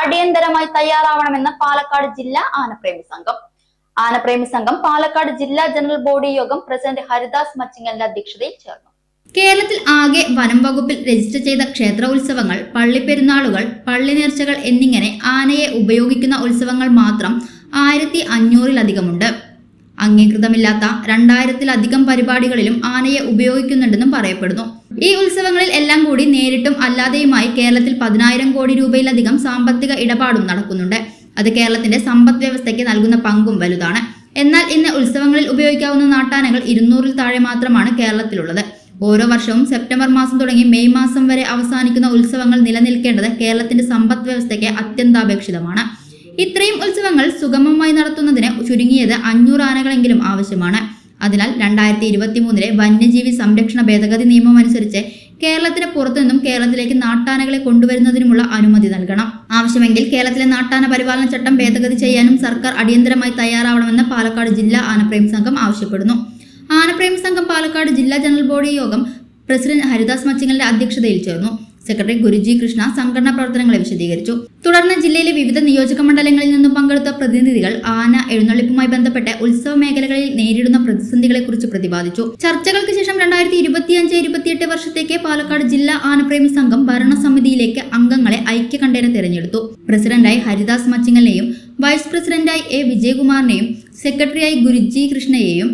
അടിയന്തരമായി തയ്യാറാവണമെന്ന് പാലക്കാട് ജില്ലാ ആനപ്രേമി സംഘം. ആനപ്രേമി സംഘം പാലക്കാട് ജില്ലാ ജനറൽ ബോഡി യോഗം പ്രസിഡന്റ് ഹരിദാസ് മച്ചിങ്ങലിന്റെ അധ്യക്ഷതയിൽ ചേർന്നു. കേരളത്തിൽ ആകെ വനം വകുപ്പിൽ രജിസ്റ്റർ ചെയ്ത ക്ഷേത്ര ഉത്സവങ്ങൾ പള്ളിപ്പെരുന്നാളുകൾ പള്ളി നേർച്ചകൾ എന്നിങ്ങനെ ആനയെ ഉപയോഗിക്കുന്ന ഉത്സവങ്ങൾ മാത്രം ആയിരത്തി അഞ്ഞൂറിലധികമുണ്ട്. അംഗീകൃതമില്ലാത്ത രണ്ടായിരത്തിലധികം പരിപാടികളിലും ആനയെ ഉപയോഗിക്കുന്നുണ്ടെന്നും പറയപ്പെടുന്നു. ഈ ഉത്സവങ്ങളിൽ എല്ലാം കൂടി നേരിട്ടും അല്ലാതെയുമായി കേരളത്തിൽ പതിനായിരം കോടി രൂപയിലധികം സാമ്പത്തിക ഇടപാടും നടക്കുന്നുണ്ട്. അത് കേരളത്തിന്റെ സമ്പദ് വ്യവസ്ഥയ്ക്ക് നൽകുന്ന പങ്കും വലുതാണ്. എന്നാൽ ഇന്ന് ഉത്സവങ്ങളിൽ ഉപയോഗിക്കാവുന്ന നാട്ടാനകൾ ഇരുന്നൂറിൽ താഴെ മാത്രമാണ് കേരളത്തിലുള്ളത്. ഓരോ വർഷവും സെപ്റ്റംബർ മാസം തുടങ്ങി മെയ് മാസം വരെ അവസാനിക്കുന്ന ഉത്സവങ്ങൾ നിലനിൽക്കേണ്ടത് കേരളത്തിന്റെ സമ്പദ് വ്യവസ്ഥയ്ക്ക് അത്യന്താപേക്ഷിതമാണ്. ഇത്രയും ഉത്സവങ്ങൾ സുഗമമായി നടത്തുന്നതിന് ചുരുങ്ങിയത് അഞ്ഞൂറ് ആനകളെങ്കിലും ആവശ്യമാണ്. അതിനാൽ രണ്ടായിരത്തി ഇരുപത്തി മൂന്നിലെ വന്യജീവി സംരക്ഷണ ഭേദഗതി നിയമം അനുസരിച്ച് കേരളത്തിന് പുറത്തുനിന്നും കേരളത്തിലേക്ക് നാട്ടാനകളെ കൊണ്ടുവരുന്നതിനുമുള്ള അനുമതി നൽകണം. ആവശ്യമെങ്കിൽ കേരളത്തിലെ നാട്ടാന പരിപാലന ചട്ടം ഭേദഗതി ചെയ്യാനും സർക്കാർ അടിയന്തരമായി തയ്യാറാവണമെന്ന് പാലക്കാട് ജില്ലാ ആനപ്രേമ സംഘം ആവശ്യപ്പെടുന്നു. ആനപ്രേമ സംഘം പാലക്കാട് ജില്ലാ ജനറൽ ബോഡി യോഗം പ്രസിഡന്റ് ഹരിദാസ് മച്ചിങ്ങലിന്റെ അധ്യക്ഷതയിൽ ചേർന്നു. സെക്രട്ടറി ഗുരുജി കൃഷ്ണ സംഘടനാ പ്രവർത്തനങ്ങളെ വിശദീകരിച്ചു. തുടർന്ന് ജില്ലയിലെ വിവിധ നിയോജക മണ്ഡലങ്ങളിൽ നിന്നും പങ്കെടുത്ത പ്രതിനിധികൾ ആന എഴുന്നള്ളിപ്പുമായി ബന്ധപ്പെട്ട് ഉത്സവ മേഖലകളിൽ നേരിടുന്ന പ്രതിസന്ധികളെക്കുറിച്ച് പ്രതിപാദിച്ചു. ചർച്ചകൾക്ക് ശേഷം രണ്ടായിരത്തി ഇരുപത്തിയഞ്ച് ഇരുപത്തിയെട്ട് വർഷത്തേക്ക് പാലക്കാട് ജില്ലാ ആനപ്രേമി സംഘം ഭരണസമിതിയിലേക്ക് അംഗങ്ങളെ ഐക്യകണ്ഠേന തിരഞ്ഞെടുത്തു. പ്രസിഡന്റായി ഹരിദാസ് മച്ചിങ്ങലിനെയും വൈസ് പ്രസിഡന്റായി എ വിജയകുമാറിനെയും സെക്രട്ടറിയായി ഗുരുജി കൃഷ്ണയെയും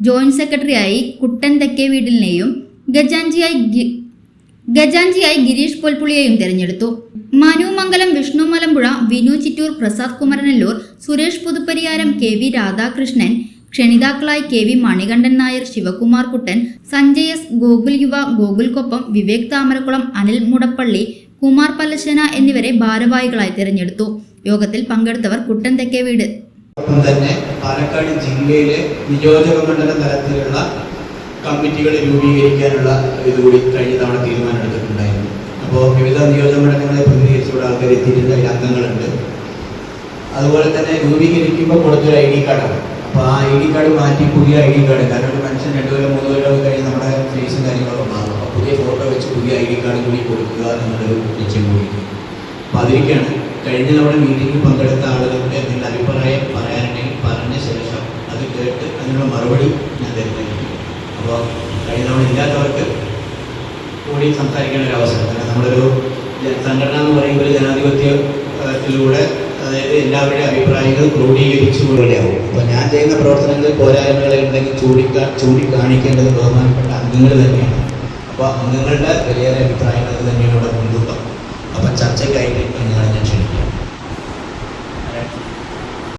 ജോയിന്റ് സെക്രട്ടറിയായി കുട്ടൻ തെക്കേ വീട്ടിലിനെയും ഗജാഞ്ചിയായി ഗി- ഗജാഞ്ചിയായി ഗിരീഷ് പൊൽപ്പുളിയെയും തെരഞ്ഞെടുത്തു. Manu Mangalam Vishnu Malampuzha Vinu Chittur Prasad Kumaranallur Suresh Puthupariyaram K V Radhakrishnan ക്ഷണിതാക്കളായി K V Manikandan Nair Sivakumar Kuttan Sanjay S Gokul യുവ ഗോകുൽക്കൊപ്പം വിവേക് താമരക്കുളം അനിൽ മുടപ്പള്ളി കുമാർ പല്ലശന എന്നിവരെ ഭാരവാഹികളായി തിരഞ്ഞെടുത്തു. യോഗത്തിൽ പങ്കെടുത്തവർ കുട്ടൻ തെക്കേ വീട് തന്നെ പാലക്കാട് ജില്ലയിലെ നിയോജക മണ്ഡല തലത്തിലുള്ള കമ്മിറ്റികൾ രൂപീകരിക്കാനുള്ള ഇതുകൂടി കഴിഞ്ഞ തവണ തീരുമാനമെടുത്തിട്ടുണ്ടായിരുന്നു. അപ്പോൾ വിവിധ നിയോജക മണ്ഡലങ്ങളെ പ്രതിനിധീകരിച്ചുള്ള ആൾക്കാർ എത്തിയിട്ടുണ്ട്. അതിൽ അംഗങ്ങളുണ്ട്. അതുപോലെ തന്നെ രൂപീകരിക്കുമ്പോൾ കൊടുത്തൊരു ഐ ഡി കാർഡാണ്. അപ്പോൾ ആ ഐ ഡി കാർഡ് മാറ്റി പുതിയ ഐ ഡി കാർഡ്. കാരണം ഒരു മനുഷ്യൻ രണ്ടു കൊല്ലം മൂന്ന് കൊല്ലം കഴിഞ്ഞ് നമ്മുടെ ഫേസും കാര്യങ്ങളൊക്കെ മാറും. അപ്പോൾ പുതിയ ഫോട്ടോ വെച്ച് പുതിയ ഐ ഡി കാർഡ് കൂടി കൊടുക്കുക എന്നുള്ളൊരു ലക്ഷ്യം കൂടി. അപ്പോൾ അതിരിക്കാണ്. കഴിഞ്ഞ നമ്മുടെ മീറ്റിംഗിൽ പങ്കെടുത്ത ആളുകളുടെ എന്തെങ്കിലും അഭിപ്രായം പറയാനുണ്ടെങ്കിൽ പറഞ്ഞ ശേഷം അത് കേട്ട് അതിനുള്ള മറുപടി ഞാൻ തരുന്നതായിരിക്കും അപ്പോൾ കഴിഞ്ഞ തവണ ഇല്ലാത്തവർക്ക് കൂടി സംസാരിക്കേണ്ട ഒരു അവസരം. കാരണം നമ്മളൊരു സംഘടന എന്ന് പറയുമ്പോൾ ജനാധിപത്യത്തിലൂടെ അതായത് എല്ലാവരുടെയും അഭിപ്രായങ്ങൾ ക്രോഡീകരിച്ചു പോലെയാവും അപ്പോൾ ഞാൻ ചെയ്യുന്ന പ്രവർത്തനങ്ങളിൽ പോരായ്മകളെ ഉണ്ടെങ്കിൽ ചൂണ്ടിക്കാ ചൂണ്ടിക്കാണിക്കേണ്ടത് ബഹുമാനപ്പെട്ട അംഗങ്ങൾ തന്നെയാണ്. അപ്പോൾ അംഗങ്ങളുടെ വലിയ അഭിപ്രായങ്ങൾ തന്നെയാണ്. ഇവിടെ